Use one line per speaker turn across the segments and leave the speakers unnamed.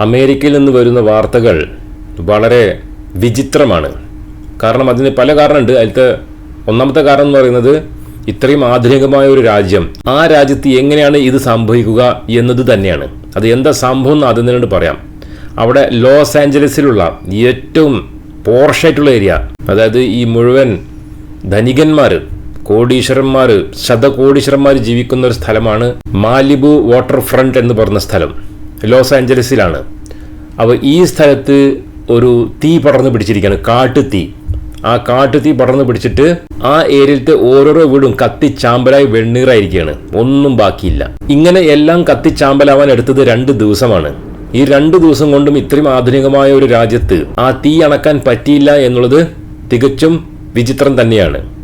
അമേരിക്കയിൽ നിന്ന് വരുന്ന വാർത്തകൾ വളരെ വിചിത്രമാണ്. കാരണം അതിന് പല കാരണമുണ്ട്. അതിലത്തെ ഒന്നാമത്തെ കാരണം എന്ന് പറയുന്നത് ഇത്രയും ആധുനികമായ ഒരു രാജ്യം. ആ രാജ്യത്ത് എങ്ങനെയാണ് ഇത് സംഭവിക്കുക എന്നത് തന്നെയാണ്. അത് എന്താ സംഭവം എന്ന് ആദ്യം തന്നെ പറയാം. അവിടെ ലോസ് ആഞ്ചലസിലുള്ള ഏറ്റവും പോർഷായിട്ടുള്ള ഏരിയ അതായത് ഈ മുഴുവൻ ധനികന്മാർ കോടീശ്വരന്മാർ ശതകോടീശ്വരന്മാർ ജീവിക്കുന്ന ഒരു സ്ഥലമാണ് മാലിബു വാട്ടർ ഫ്രണ്ട് എന്ന് പറഞ്ഞ സ്ഥലം. ലോസ് ആഞ്ചലസിലാണ് അപ്പോൾ ഈ സ്ഥലത്ത് ഒരു തീ പടർന്ന് പിടിച്ചിരിക്കുകയാണ്. കാട്ടുതീ. ആ കാട്ടുതീ പടർന്ന് പിടിച്ചിട്ട് ആ ഏരിയയിലത്തെ ഓരോരോ വീടും കത്തിച്ചാമ്പലായി വെണ്ണീറായിരിക്കുകയാണ്. ഒന്നും ബാക്കിയില്ല. ഇങ്ങനെ എല്ലാം കത്തിച്ചാമ്പലാവാൻ എടുത്തത് രണ്ട് ദിവസമാണ്. ഈ രണ്ട് ദിവസം കൊണ്ടും ഇത്രയും ആധുനികമായ ഒരു രാജ്യത്ത് ആ തീ അണക്കാൻ പറ്റിയില്ല എന്നുള്ളത് തികച്ചും വിചിത്രം തന്നെയാണ്.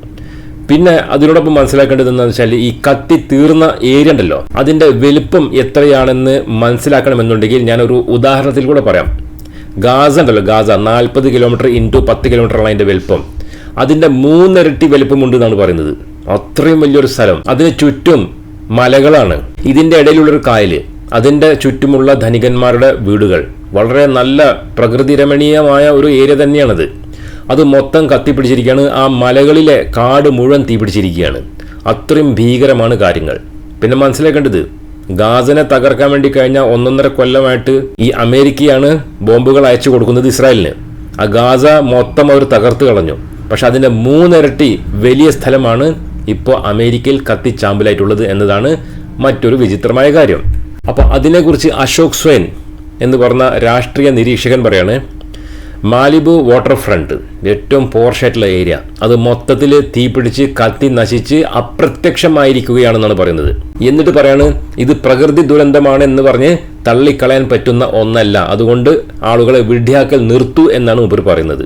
പിന്നെ അതിനോടൊപ്പം മനസ്സിലാക്കേണ്ടത് എന്താണെന്ന് വെച്ചാൽ ഈ കത്തി തീർന്ന ഏരിയ ഉണ്ടല്ലോ അതിന്റെ വലുപ്പം എത്രയാണെന്ന് മനസ്സിലാക്കണമെന്നുണ്ടെങ്കിൽ ഞാനൊരു ഉദാഹരണത്തിൽ കൂടെ പറയാം. ഗാസ ഉണ്ടല്ലോ ഗാസ നാൽപ്പത് കിലോമീറ്റർ ഇന്റു പത്ത് കിലോമീറ്റർ ആണ് അതിന്റെ വലുപ്പം. അതിന്റെ മൂന്നിരട്ടി വലുപ്പമുണ്ട് എന്നാണ് പറയുന്നത്. അത്രയും വലിയൊരു സ്ഥലം. അതിന് ചുറ്റും മലകളാണ്. ഇതിന്റെ ഇടയിലുള്ളൊരു കായൽ അതിന്റെ ചുറ്റുമുള്ള ധനികന്മാരുടെ വീടുകൾ. വളരെ നല്ല പ്രകൃതിരമണീയമായ ഒരു ഏരിയ തന്നെയാണത്. അത് മൊത്തം കത്തിപ്പിടിച്ചിരിക്കുകയാണ്. ആ മലകളിലെ കാട് മുഴുവൻ തീപിടിച്ചിരിക്കുകയാണ്. അത്രയും ഭീകരമാണ് കാര്യങ്ങൾ. പിന്നെ മനസ്സിലാക്കേണ്ടത് ഗാസനെ തകർക്കാൻ വേണ്ടി കഴിഞ്ഞ ഒന്നൊന്നര കൊല്ലമായിട്ട് ഈ അമേരിക്കയാണ് ബോംബുകൾ അയച്ചു കൊടുക്കുന്നത് ഇസ്രായേലിന്. ആ ഗാസ മൊത്തം അവർ തകർത്ത് കളഞ്ഞു. പക്ഷെ അതിന്റെ മൂന്നിരട്ടി വലിയ സ്ഥലമാണ് ഇപ്പോൾ അമേരിക്കയിൽ കത്തിച്ചാമ്പലായിട്ടുള്ളത് എന്നതാണ് മറ്റൊരു വിചിത്രമായ കാര്യം. അപ്പോൾ അതിനെക്കുറിച്ച് അശോക് സ്വയൻ എന്ന് പറഞ്ഞ രാഷ്ട്രീയ നിരീക്ഷകൻ പറയാണ് മാലിബു വാട്ടർ ഫ്രണ്ട് ഏറ്റവും പോർഷായിട്ടുള്ള ഏരിയ അത് മൊത്തത്തിൽ തീപിടിച്ച് കത്തി നശിച്ച് അപ്രത്യക്ഷമായിരിക്കുകയാണെന്നാണ് പറയുന്നത്. എന്നിട്ട് പറയാണ് ഇത് പ്രകൃതി ദുരന്തമാണ് എന്ന് പറഞ്ഞ് തള്ളിക്കളയാൻ പറ്റുന്ന ഒന്നല്ല. അതുകൊണ്ട് ആളുകളെ വിഡ്ഢിയാക്കൽ നിർത്തൂ എന്നാണ് ഉപർ പറയുന്നത്.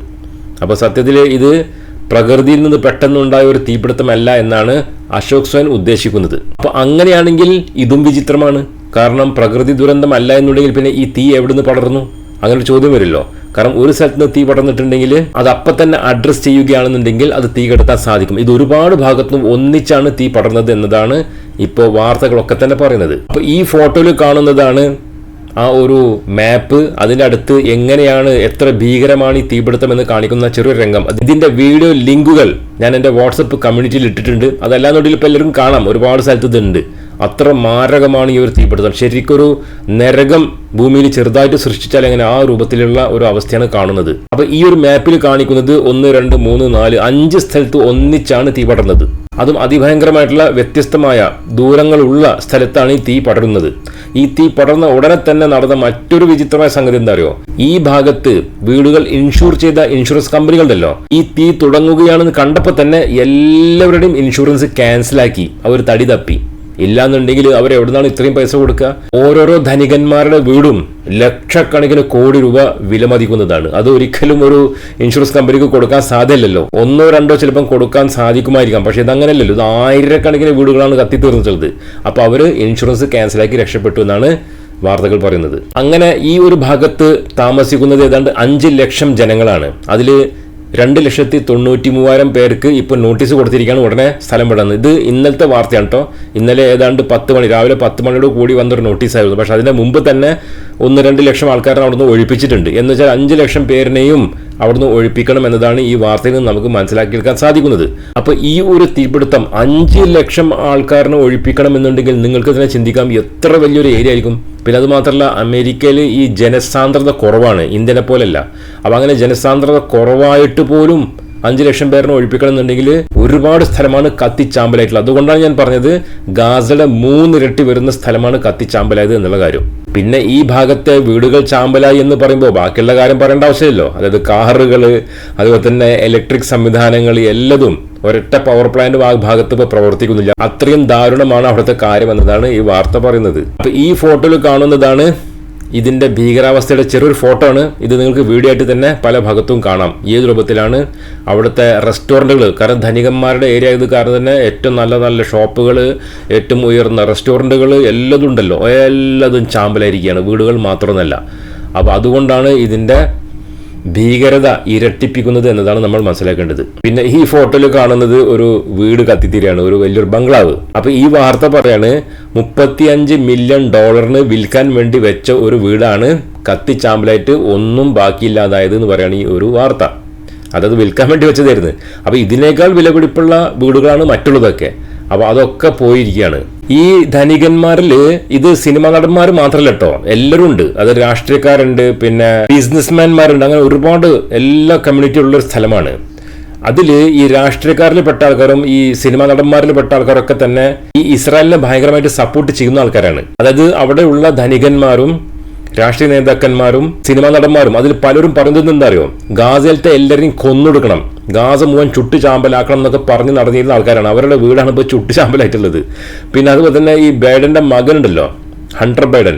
അപ്പോൾ സത്യത്തിൽ ഇത് പ്രകൃതിയിൽ നിന്ന് പെട്ടെന്നുണ്ടായ ഒരു തീപിടുത്തമല്ല എന്നാണ് അശോക് സ്വയൻ ഉദ്ദേശിക്കുന്നത്. അപ്പോൾ അങ്ങനെയാണെങ്കിൽ ഇതും വിചിത്രമാണ്. കാരണം പ്രകൃതി ദുരന്തമല്ല എന്നുണ്ടെങ്കിൽ പിന്നെ ഈ തീ എവിടുന്ന് പടർന്നു? അങ്ങനെ ചോദ്യം വരില്ലോ? കാരണം ഒരു സ്ഥലത്ത് നിന്ന് തീ പടർന്നിട്ടുണ്ടെങ്കിൽ അത് അപ്പം തന്നെ അഡ്രസ് ചെയ്യുകയാണെന്നുണ്ടെങ്കിൽ അത് തീ കെടുത്താൻ സാധിക്കും. ഇത് ഒരുപാട് ഭാഗത്തും ഒന്നിച്ചാണ് തീ പടർന്നത് എന്നതാണ് ഇപ്പോൾ വാർത്തകളൊക്കെ തന്നെ പറയുന്നത്. അപ്പോൾ ഈ ഫോട്ടോയിൽ കാണുന്നതാണ് ആ ഒരു മാപ്പ് അതിന്റെ അടുത്ത് എങ്ങനെയാണ് എത്ര ഭീകരമാണ് ഈ തീപിടുത്തം എന്ന് കാണിക്കുന്ന ചെറിയൊരു രംഗം. ഇതിന്റെ വീഡിയോ ലിങ്കുകൾ ഞാൻ എന്റെ വാട്സപ്പ് കമ്മ്യൂണിറ്റിയിൽ ഇട്ടിട്ടുണ്ട്. അതല്ലാന്നുണ്ടെങ്കിൽ ഇപ്പോൾ എല്ലാവരും കാണാം. ഒരുപാട് സ്ഥലത്ത് ഇതുണ്ട്. അത്ര മാരകമാണ് ഈ ഒരു തീപിടുത്തം. ശരിക്കൊരു നരകം ഭൂമിയിൽ ചെറുതായിട്ട് സൃഷ്ടിച്ചാൽ എങ്ങനെ ആ രൂപത്തിലുള്ള ഒരു അവസ്ഥയാണ് കാണുന്നത്. അപ്പൊ ഈ ഒരു മാപ്പിൽ കാണിക്കുന്നത് ഒന്ന് രണ്ട് മൂന്ന് നാല് അഞ്ച് സ്ഥലത്ത് ഒന്നിച്ചാണ് തീ പടർന്നത് അതും അതിഭയങ്കരമായിട്ടുള്ള വ്യത്യസ്തമായ ദൂരങ്ങളുള്ള സ്ഥലത്താണ് ഈ തീ പടരുന്നത്. ഈ തീ പടർന്ന ഉടനെ തന്നെ നടന്ന മറ്റൊരു വിചിത്രമായ സംഗതി എന്താ അറിയോ ഈ ഭാഗത്ത് വീടുകൾ ഇൻഷൂർ ചെയ്ത ഇൻഷുറൻസ് കമ്പനികളുണ്ടല്ലോ. ഈ തീ തുടങ്ങുകയാണെന്ന് കണ്ടപ്പോൾ തന്നെ എല്ലാവരുടെയും ഇൻഷുറൻസ് ക്യാൻസലാക്കി അവർ തടി തപ്പി. ഇല്ലാന്നുണ്ടെങ്കിൽ അവർ എവിടുന്നാണ് ഇത്രയും പൈസ കൊടുക്കുക? ഓരോരോ ധനികന്മാരുടെ വീടും ലക്ഷക്കണക്കിന് കോടി രൂപ വിലമതിക്കുന്നതാണ്. അത് ഒരിക്കലും ഒരു ഇൻഷുറൻസ് കമ്പനിക്ക് കൊടുക്കാൻ സാധ്യമല്ലല്ലോ. ഒന്നോ രണ്ടോ ചിലപ്പം കൊടുക്കാൻ സാധിക്കുമായിരിക്കാം. പക്ഷെ ഇതങ്ങനെയല്ലല്ലോ ഇത് ആയിരക്കണക്കിന് വീടുകളാണ് കത്തിത്തീർന്നിട്ടുള്ളത്. അപ്പോൾ അവർ ഇൻഷുറൻസ് ക്യാൻസലാക്കി രക്ഷപ്പെട്ടു എന്നാണ് വാർത്തകൾ പറയുന്നത്. അങ്ങനെ ഈ ഒരു ഭാഗത്ത് താമസിക്കുന്നത് ഏതാണ്ട് അഞ്ച് ലക്ഷം ജനങ്ങളാണ്. അതിൽ രണ്ട് ലക്ഷത്തി തൊണ്ണൂറ്റി മൂവായിരം പേർക്ക് ഇപ്പോൾ നോട്ടീസ് കൊടുത്തിരിക്കുകയാണ് ഉടനെ സ്ഥലം വിടുന്നത് ഇത് ഇന്നലത്തെ വാർത്തയാണ് കേട്ടോ. ഇന്നലെ ഏതാണ്ട് പത്ത് മണി രാവിലെ പത്ത് മണിയോട് കൂടി വന്നൊരു നോട്ടീസായിരുന്നു. പക്ഷെ അതിന് മുമ്പ് തന്നെ ഒന്ന് രണ്ട് ലക്ഷം ആൾക്കാരെ അവിടുന്ന് ഒഴിപ്പിച്ചിട്ടുണ്ട്. എന്ന് വെച്ചാൽ അഞ്ച് ലക്ഷം പേരിനെയും അവിടുന്ന് ഒഴിപ്പിക്കണം എന്നതാണ് ഈ വാർത്തയിൽ നിന്ന് നമുക്ക് മനസ്സിലാക്കിയെടുക്കാൻ സാധിക്കുന്നത്. അപ്പോൾ ഈ ഒരു തീപിടുത്തം അഞ്ച് ലക്ഷം ആൾക്കാരെ ഒഴിപ്പിക്കണം എന്നുണ്ടെങ്കിൽ നിങ്ങൾക്ക് തന്നെ ചിന്തിക്കാം എത്ര വലിയൊരു ഏരിയ ആയിരിക്കും? പിന്നെ അതുമാത്രമല്ല അമേരിക്കയിൽ ഈ ജനസാന്ദ്രത കുറവാണ് ഇന്ത്യനെ പോലെയല്ല അപ്പം അങ്ങനെ ജനസാന്ദ്രത കുറവായിട്ട് പോലും അഞ്ച് ലക്ഷം പേരിനെ ഒഴിപ്പിക്കണം എന്നുണ്ടെങ്കിൽ ഒരുപാട് സ്ഥലമാണ് കത്തിച്ചാമ്പലായിട്ടുള്ളത്. അതുകൊണ്ടാണ് ഞാൻ പറഞ്ഞത് ഗാസയുടെ മൂന്നിരട്ടി വരുന്ന സ്ഥലമാണ് കത്തിച്ചാമ്പലായത് എന്നുള്ള കാര്യം. പിന്നെ ഈ ഭാഗത്തെ വീടുകൾ ചാമ്പലായി എന്ന് പറയുമ്പോൾ ബാക്കിയുള്ള കാര്യം പറയേണ്ട ആവശ്യമില്ലല്ലോ. അതായത് കാറുകൾ അതുപോലെ തന്നെ ഇലക്ട്രിക് സംവിധാനങ്ങൾ എല്ലതും ഒരൊറ്റ പവർ പ്ലാന്റ് ആ ഭാഗത്ത് ഇപ്പോൾ പ്രവർത്തിക്കുന്നില്ല. അത്രയും ദാരുണമാണ് അവിടുത്തെ കാര്യം എന്നതാണ് ഈ വാർത്ത പറയുന്നത്. അപ്പൊ ഈ ഫോട്ടോയിൽ കാണുന്നതാണ് ഇതിന്റെ ഭീകരാവസ്ഥയുടെ ചെറിയൊരു ഫോട്ടോ ആണ്. ഇത് നിങ്ങൾക്ക് വീഡിയോ ആയിട്ട് തന്നെ പല ഭാഗത്തും കാണാം. ഏത് രൂപത്തിലാണ്? അവിടുത്തെ റെസ്റ്റോറന്റുകൾ കാരണം ധനികന്മാരുടെ ഏരിയ ആയത് കാരണം തന്നെ ഏറ്റവും നല്ല നല്ല ഷോപ്പുകൾ ഏറ്റവും ഉയർന്ന റെസ്റ്റോറന്റുകൾ എല്ലതും ഉണ്ടല്ലോ. എല്ലാതും ചാമ്പലായിരിക്കുകയാണ്. വീടുകൾ മാത്രമൊന്നല്ല. അപ്പോൾ അതുകൊണ്ടാണ് ഇതിന്റെ ഭീകരത ഇരട്ടിപ്പിക്കുന്നത് എന്നതാണ് നമ്മൾ മനസ്സിലാക്കേണ്ടത്. പിന്നെ ഈ ഫോട്ടോയിൽ കാണുന്നത് ഒരു വീട് കത്തിത്തീരാണ് ഒരു വലിയൊരു ബംഗ്ലാവ്. അപ്പൊ ഈ വാർത്ത പറയാണ് മുപ്പത്തിയഞ്ച് മില്യൺ ഡോളറിന് വിൽക്കാൻ വേണ്ടി വെച്ച ഒരു വീടാണ് കത്തിച്ചാമ്പലായിട്ട് ഒന്നും ബാക്കിയില്ലാതായത് എന്ന് പറയുകയാണ് ഈ ഒരു വാർത്ത. അതത് വിൽക്കാൻ വേണ്ടി വെച്ചതായിരുന്നു. അപ്പോൾ ഇതിനേക്കാൾ വിലപിടിപ്പുള്ള വീടുകളാണ് മറ്റുള്ളതൊക്കെ. അപ്പോൾ അതൊക്കെ പോയിരിക്കുകയാണ്. ഈ ധനികന്മാരിൽ ഇത് സിനിമാ നടന്മാർ മാത്രമല്ല കേട്ടോ എല്ലാവരും ഉണ്ട്. അത് രാഷ്ട്രീയക്കാരുണ്ട് പിന്നെ ബിസിനസ്മാൻമാരുണ്ട്. അങ്ങനെ ഒരുപാട് എല്ലാ കമ്മ്യൂണിറ്റി ഉള്ള ഒരു സ്ഥലമാണ്. അതിൽ ഈ രാഷ്ട്രീയക്കാരിൽ പെട്ട ആൾക്കാരും ഈ സിനിമാ നടന്മാരിൽ പെട്ട ആൾക്കാരൊക്കെ തന്നെ ഈ ഇസ്രായേലിനെ ഭയങ്കരമായിട്ട് സപ്പോർട്ട് ചെയ്യുന്ന ആൾക്കാരാണ്. അതായത് അവിടെയുള്ള ധനികന്മാരും രാഷ്ട്രീയ നേതാക്കന്മാരും സിനിമാ നടന്മാരും അതിൽ പലരും പറയുന്നത് എന്താ അറിയോ? ഗാസയിലത്തെ എല്ലാവരെയും കൊന്നൊടുക്കണം. ഗാസ മുഴുവൻ ചുട്ടു ചാമ്പലാക്കണം എന്നൊക്കെ പറഞ്ഞ് നടന്നിരുന്ന ആൾക്കാരാണ്. അവരുടെ വീടാണ് ഇപ്പോൾ ചുട്ടു ചാമ്പലായിട്ടുള്ളത്. പിന്നെ അതുപോലെ തന്നെ ഈ ബൈഡന്റെ മകനുണ്ടല്ലോ ഹണ്ടർ ബൈഡൻ.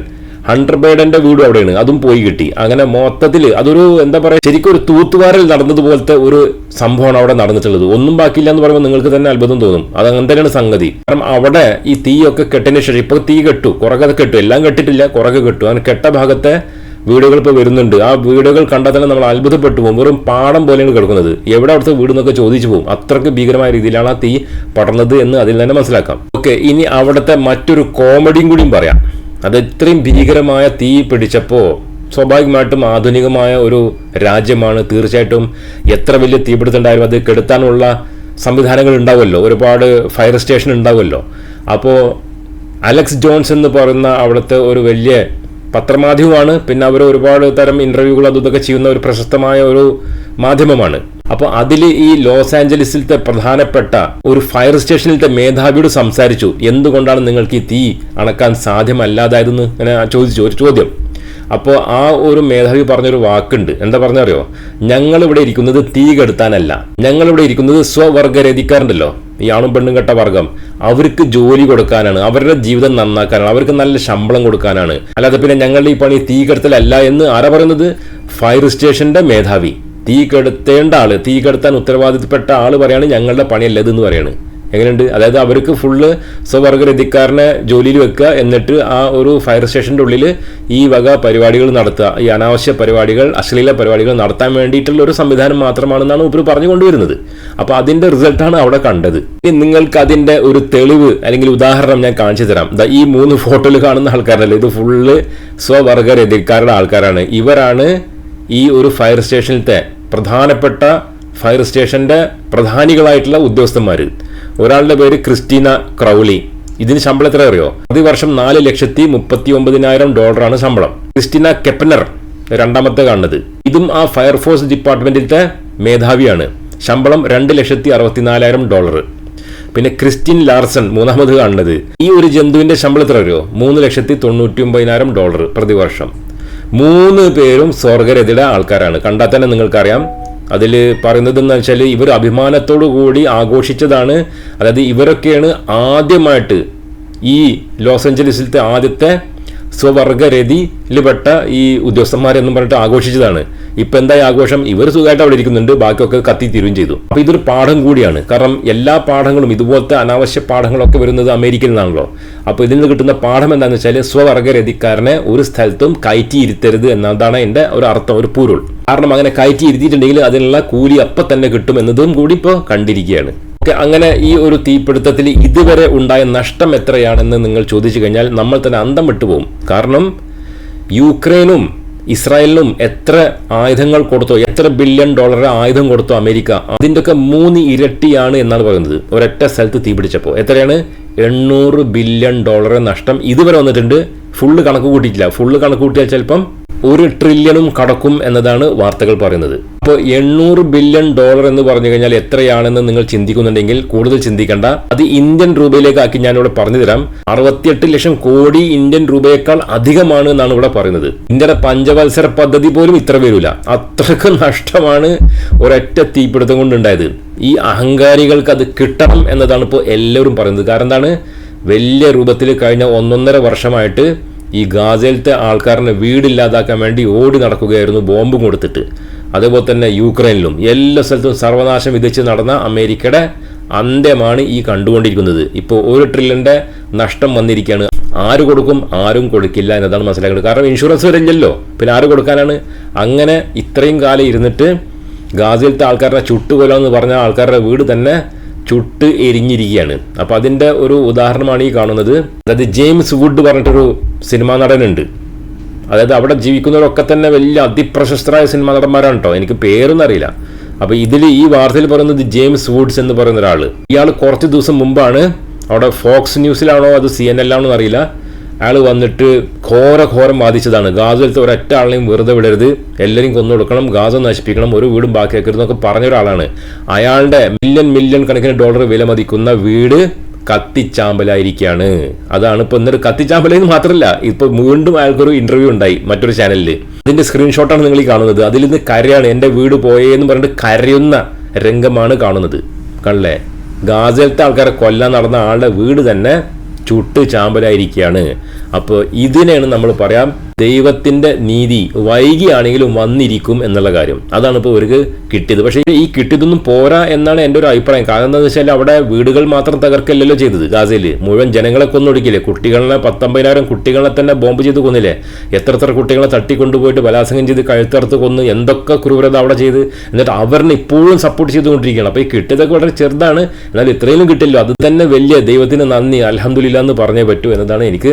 ഹണ്ടർ ബൈഡന്റെ വീടും അവിടെയാണ്. അതും പോയി കിട്ടി. അങ്ങനെ മൊത്തത്തിൽ അതൊരു എന്താ പറയുക ശരിക്കും ഒരു തൂത്തുവാരൽ നടന്നതുപോലത്തെ ഒരു സംഭവമാണ് അവിടെ നടന്നിട്ടുള്ളത്. ഒന്നും ബാക്കിയില്ല എന്ന് പറയുമ്പോൾ നിങ്ങൾക്ക് തന്നെ അത്ഭുതം തോന്നും. അത് അങ്ങനെ തന്നെയാണ് സംഗതി. കാരണം അവിടെ ഈ തീയൊക്കെ കെട്ടിന് ശേഷം ഇപ്പോൾ തീ കെട്ടു കുറകൊക്കെ കെട്ടു. എല്ലാം കെട്ടിട്ടില്ല കുറകെ കെട്ടു. അങ്ങനെ കെട്ട ഭാഗത്തെ വീടുകൾ ഇപ്പോൾ വരുന്നുണ്ട്. ആ വീടുകൾ കണ്ടാൽ തന്നെ നമ്മൾ അത്ഭുതപ്പെട്ടു പോകും. വെറും പാടം പോലെയാണ് കിടക്കുന്നത്. എവിടെ അവിടുത്തെ വീട് എന്നൊക്കെ ചോദിച്ചു പോകും. അത്രയ്ക്ക് ഭീകരമായ രീതിയിലാണ് ആ തീ പടർന്നത് എന്ന് അതിൽ തന്നെ മനസ്സിലാക്കാം. ഓക്കെ ഇനി അവിടുത്തെ മറ്റൊരു കോമഡിയും കൂടിയും പറയാം. അത് ഇത്രയും ഭീകരമായ തീ പിടിച്ചപ്പോൾ സ്വാഭാവികമായിട്ടും ആധുനികമായ ഒരു രാജ്യമാണ്. തീർച്ചയായിട്ടും എത്ര വലിയ തീപിടുത്തുണ്ടായാലും അത് കെടുത്താനുള്ള സംവിധാനങ്ങൾ ഉണ്ടാവുമല്ലോ. ഒരുപാട് ഫയർ സ്റ്റേഷൻ ഉണ്ടാവുമല്ലോ. അപ്പോൾ അലക്സ് ജോൺസ് എന്ന് പറയുന്ന അവിടുത്തെ ഒരു വലിയ പത്രമാധ്യമമാണ്. പിന്നെ അവർ ഒരുപാട് തരം ഇന്റർവ്യൂകൾ അതും ഇതൊക്കെ ചെയ്യുന്ന ഒരു പ്രശസ്തമായ ഒരു മാധ്യമമാണ്. അപ്പോൾ അതിൽ ഈ ലോസ് ആഞ്ചലസിലത്തെ പ്രധാനപ്പെട്ട ഒരു ഫയർ സ്റ്റേഷനിലത്തെ മേധാവിയോട് സംസാരിച്ചു. എന്തുകൊണ്ടാണ് നിങ്ങൾക്ക് ഈ തീ അണക്കാൻ സാധ്യമല്ലാതായതെന്ന് ഇങ്ങനെ ചോദിച്ചു. ഒരു ചോദ്യം. അപ്പോൾ ആ ഒരു മേധാവി പറഞ്ഞൊരു വാക്കുണ്ട്. എന്താ പറഞ്ഞറിയോ? ഞങ്ങളിവിടെ ഇരിക്കുന്നത് തീ കെടുത്താനല്ല. ഞങ്ങളിവിടെ ഇരിക്കുന്നത് സ്വവർഗരതിക്കാരുണ്ടല്ലോ ഈ ആണും പെണ്ണും കെട്ട വർഗം. അവർക്ക് ജോലി കൊടുക്കാനാണ് അവരുടെ ജീവിതം നന്നാക്കാനാണ് അവർക്ക് നല്ല ശമ്പളം കൊടുക്കാനാണ്. അല്ലാതെ പിന്നെ ഞങ്ങളുടെ ഈ പണി തീ കെടുത്തലല്ല എന്ന് ആരാ പറയുന്നത്? ഫയർ സ്റ്റേഷന്റെ മേധാവി. തീ കെടുത്തേണ്ട ആൾ തീ കെടുത്താൻ ഉത്തരവാദിത്തപ്പെട്ട ആൾ പറയാണ് ഞങ്ങളുടെ പണിയല്ലത് എന്ന് പറയാണ്. എങ്ങനെയുണ്ട്? അതായത് അവർക്ക് ഫുള്ള് സ്വവർഗരതിക്കാരനെ ജോലിയിൽ വെക്കുക എന്നിട്ട് ആ ഒരു ഫയർ സ്റ്റേഷന്റെ ഉള്ളിൽ ഈ വക പരിപാടികൾ നടത്തുക. ഈ അനാവശ്യ പരിപാടികൾ അശ്ലീല പരിപാടികൾ നടത്താൻ വേണ്ടിയിട്ടുള്ള ഒരു സംവിധാനം മാത്രമാണെന്നാണ് ഉപരി പറഞ്ഞു കൊണ്ടുവരുന്നത്. അപ്പോൾ അതിന്റെ റിസൾട്ടാണ് അവിടെ കണ്ടത്. ഇനി നിങ്ങൾക്ക് അതിന്റെ ഒരു തെളിവ് അല്ലെങ്കിൽ ഉദാഹരണം ഞാൻ കാണിച്ചു തരാം. ഈ മൂന്ന് ഫോട്ടോയിൽ കാണുന്ന ആൾക്കാരല്ലേ? ഇത് ഫുള്ള് സ്വവർഗരതിക്കാരുടെ ആൾക്കാരാണ്. ഇവരാണ് ഈ ഒരു ഫയർ സ്റ്റേഷനിലത്തെ പ്രധാനപ്പെട്ട ഫയർ സ്റ്റേഷന്റെ പ്രധാനികളായിട്ടുള്ള ഉദ്യോഗസ്ഥന്മാർ ഒരാളുടെ പേര് ക്രിസ്റ്റീന ക്രൗലി ഇതിന് ശമ്പളം എത്ര അറിയോ? വർഷം നാല് ലക്ഷത്തി മുപ്പത്തി ഒമ്പതിനായിരം ഡോളറാണ് ശമ്പളം. ക്രിസ്റ്റീന കെപ്പനർ രണ്ടാമത്തെ കാണുന്നത്. ഇതും ആ ഫയർഫോഴ്സ് ഡിപ്പാർട്ട്മെന്റിലത്തെ മേധാവിയാണ്. ശമ്പളം രണ്ട് ലക്ഷത്തി അറുപത്തിനാലായിരം ഡോളർ. പിന്നെ ക്രിസ്റ്റിൻ ലാർസൺ മൂന്നാമത് കാണുന്നത്. ഈ ഒരു ജന്തുവിന്റെ ശമ്പളം എത്ര അറിയോ? മൂന്ന് ലക്ഷത്തി തൊണ്ണൂറ്റി ഒമ്പതിനായിരം ഡോളർ പ്രതിവർഷം. മൂന്ന് പേരും സ്വർഗരതിയുടെ ആൾക്കാരാണ്. കണ്ടാൽ തന്നെ നിങ്ങൾക്കറിയാം. അതിൽ പറയുന്നത് എന്ന് വെച്ചാൽ ഇവർ അഭിമാനത്തോടു കൂടി ആഘോഷിച്ചതാണ്. അതായത് ഇവരൊക്കെയാണ് ആദ്യമായിട്ട് ഈ ലോസ് ഏഞ്ചലസിലത്തെ ആദ്യത്തെ സ്വവർഗരതിയിൽപ്പെട്ട ഈ ഉദ്യോഗസ്ഥന്മാരെന്നും പറഞ്ഞിട്ട് ആഘോഷിച്ചതാണ്. ഇപ്പം എന്തായി ആഘോഷം? ഇവർ സുഖമായിട്ട് അവിടെ ഇരിക്കുന്നുണ്ട്. ബാക്കിയൊക്കെ കത്തി തീരുകയും ചെയ്തു. അപ്പോൾ ഇതൊരു പാഠം കൂടിയാണ്. കാരണം എല്ലാ പാഠങ്ങളും ഇതുപോലത്തെ അനാവശ്യ പാഠങ്ങളൊക്കെ വരുന്നത് അമേരിക്കയിൽ നിന്നാണല്ലോ. അപ്പോൾ ഇതിൽ നിന്ന് കിട്ടുന്ന പാഠം എന്താണെന്ന് വെച്ചാൽ സ്വവർഗരതിക്കാരനെ ഒരു സ്ഥലത്തും കയറ്റിയിരുത്തരുത് എന്നതാണ് എന്റെ ഒരു അർത്ഥം ഒരു പൂരുൾ. കാരണം അങ്ങനെ കയറ്റി ഇരുത്തിയിട്ടുണ്ടെങ്കിൽ അതിനുള്ള കൂലി അപ്പം തന്നെ കിട്ടും എന്നതും കൂടി ഇപ്പോൾ കണ്ടിരിക്കുകയാണ്. അങ്ങനെ ഈ ഒരു തീപിടുത്തത്തിൽ ഇതുവരെ ഉണ്ടായ നഷ്ടം എത്രയാണെന്ന് നിങ്ങൾ ചോദിച്ചു കഴിഞ്ഞാൽ നമ്മൾ തന്നെ അന്തം വിട്ടുപോകും കാരണം യുക്രൈനും ഇസ്രായേലിനും എത്ര ആയുധങ്ങൾ കൊടുത്തോ എത്ര ബില്യൺ ഡോളർ ആയുധം കൊടുത്തോ അമേരിക്ക അതിന്റെ ഒക്കെ മൂന്ന് ഇരട്ടിയാണ് എന്നാണ് പറയുന്നത്. ഒരൊറ്റ സ്ഥലത്ത് തീപിടിച്ചപ്പോൾ എത്രയാണ്? എണ്ണൂറ് ബില്യൺ ഡോളർ നഷ്ടം ഇതുവരെ വന്നിട്ടുണ്ട്. ഫുള്ള് കണക്ക് കൂട്ടിയിട്ടില്ല. ഫുള്ള് കണക്ക് കൂട്ടിയാൽ ചിലപ്പം ഒരു ട്രില്യണും കടക്കും എന്നതാണ് വാർത്തകൾ പറയുന്നത്. അപ്പോൾ എണ്ണൂറ് ബില്യൺ ഡോളർ എന്ന് പറഞ്ഞു കഴിഞ്ഞാൽ എത്രയാണെന്ന് നിങ്ങൾ ചിന്തിക്കുന്നുണ്ടെങ്കിൽ കൂടുതൽ ചിന്തിക്കേണ്ട. അത് ഇന്ത്യൻ രൂപയിലേക്ക് ആക്കി ഞാനിവിടെ പറഞ്ഞു തരാം. അറുപത്തിയെട്ട് ലക്ഷം കോടി ഇന്ത്യൻ രൂപയേക്കാൾ അധികമാണ് എന്നാണ് ഇവിടെ പറയുന്നത്. ഇന്ത്യയുടെ പഞ്ചവത്സര പദ്ധതി പോലും ഇത്ര വരില്ല അത്രയ്ക്ക് നഷ്ടമാണ് ഒരൊറ്റ തീപിടുത്തം കൊണ്ടുണ്ടായത്. ഈ അഹങ്കാരികൾക്ക് അത് കിട്ടണം എന്നതാണ് ഇപ്പോൾ എല്ലാവരും പറയുന്നത്. കാരണം എന്താണ്? വലിയ രൂപത്തിൽ കഴിഞ്ഞ ഒന്നൊന്നര വർഷമായിട്ട് ഈ ഗാസയിലത്തെ ആൾക്കാരനെ വീടില്ലാതാക്കാൻ വേണ്ടി ഓടി നടക്കുകയായിരുന്നു ബോംബും കൊടുത്തിട്ട്. അതേപോലെ തന്നെ യുക്രൈനിലും. എല്ലാ സ്ഥലത്തും സർവനാശം വിധിച്ച് നടന്ന അമേരിക്കയുടെ അന്ത്യമാണ് ഈ കണ്ടുകൊണ്ടിരിക്കുന്നത്. ഇപ്പോൾ ഒരു ട്രില്യന്റെ നഷ്ടം വന്നിരിക്കുകയാണ്. ആര് കൊടുക്കും ആരും കൊടുക്കില്ല എന്നതാണ് മനസ്സിലാക്കുന്നത് കാരണം ഇൻഷുറൻസ് വരില്ലല്ലോ. പിന്നെ ആര് കൊടുക്കാനാണ്? അങ്ങനെ ഇത്രയും കാലം ഇരുന്നിട്ട് ഗാസയിലത്തെ ആൾക്കാരുടെ ചുട്ടുകൊലമെന്ന് പറഞ്ഞ ആൾക്കാരുടെ വീട് തന്നെ ചുട്ട് എരിഞ്ഞിരിക്കുകയാണ്. അപ്പോൾ അതിന്റെ ഒരു ഉദാഹരണമാണ് ഈ കാണുന്നത്. അതായത് ജെയിംസ് വുഡ് പറഞ്ഞിട്ടൊരു സിനിമാ നടനുണ്ട്. അതായത് അവിടെ ജീവിക്കുന്നവരൊക്കെ തന്നെ വലിയ അതിപ്രശസ്തരായ സിനിമാ നടന്മാരാണ് കേട്ടോ എനിക്ക് പേരൊന്നും അറിയില്ല. അപ്പോൾ ഇതിൽ ഈ വാർത്തയിൽ പറയുന്നത് ജെയിംസ് വുഡ്സ് എന്ന് പറയുന്ന ഒരാൾ ഇയാൾ കുറച്ച് ദിവസം മുമ്പാണ് അവിടെ ഫോക്സ് ന്യൂസിലാണോ അത് സി എൻ എല്ലാണോ അറിയില്ല. അയാൾ വന്നിട്ട് ഘോര ഘോരം ബാധിച്ചതാണ് ഗാസയിലത്തെ ഒരൊറ്റ ആളെയും വെറുതെ വിടരുത്. എല്ലാവരും കൊന്നു കൊടുക്കണം ഗാസ നശിപ്പിക്കണം ഒരു വീടും ബാക്കിയാക്കരുത് എന്നൊക്കെ പറഞ്ഞ ഒരാളാണ്. അയാളുടെ മില്യൺ മില്യൺ കണക്കിന് ഡോളർ വില മതിക്കുന്ന വീട് കത്തിച്ചാമ്പലായിരിക്കുകയാണ് അതാണ് ഇപ്പോൾ എന്നിട്ട് കത്തിച്ചാമ്പലെന്ന് മാത്രമല്ല ഇപ്പോൾ വീണ്ടും അയാൾക്കൊരു ഇന്റർവ്യൂ ഉണ്ടായി മറ്റൊരു ചാനലിൽ അതിന്റെ സ്ക്രീൻഷോട്ടാണ് നിങ്ങൾ ഈ കാണുന്നത്. അതിൽ നിന്ന് കരയാണ് എന്റെ വീട് പോയേന്ന് പറഞ്ഞിട്ട് കരയുന്ന രംഗമാണ് കാണുന്നത്. കണ്ടല്ലേ? ഗാസയിലത്തെ ആൾക്കാരെ കൊല്ലാൻ നടന്ന ആളുടെ വീട് തന്നെ ചുട്ട് ചാമ്പലായിരിക്കുകയാണ്. അപ്പോൾ ഇതിനെയാണ് നമ്മൾ പറയാം ദൈവത്തിന്റെ നീതി വൈകിയാണെങ്കിലും വന്നിരിക്കും എന്നുള്ള കാര്യം. അതാണ് ഇപ്പോൾ ഇവർക്ക് കിട്ടിയത്. പക്ഷേ ഈ കിട്ടിയതൊന്നും പോരാ എന്നാണ് എന്റെ ഒരു അഭിപ്രായം. കാരണം എന്താണെന്ന് വെച്ചാൽ അവിടെ വീടുകൾ മാത്രം തകർക്കല്ലല്ലോ ചെയ്തത് ഗാസയിൽ മുഴുവൻ ജനങ്ങളെ കൊന്നൊടുക്കില്ലേ? കുട്ടികളെ പത്തൊമ്പതിനായിരം കുട്ടികളെ തന്നെ ബോംബ് ചെയ്ത് കൊന്നില്ലേ? എത്ര എത്ര കുട്ടികളെ തട്ടിക്കൊണ്ടുപോയിട്ട് ബലാത്സംഗം ചെയ്ത് കഴുത്തറുത്ത് കൊന്ന് എന്തൊക്കെ ക്രൂരത അവിടെ ചെയ്ത് എന്നിട്ട് അവരിനെ ഇപ്പോഴും സപ്പോർട്ട് ചെയ്തുകൊണ്ടിരിക്കുകയാണ്. അപ്പോൾ ഈ കിട്ടിയതൊക്കെ വളരെ ചെറുതാണ്. എന്നാൽ ഇത്രയും കിട്ടില്ലോ അത് തന്നെ വലിയ ദൈവത്തിന് നന്ദി അലഹമുല്ല എന്ന് പറഞ്ഞേ പറ്റൂ എന്നതാണ് എനിക്ക്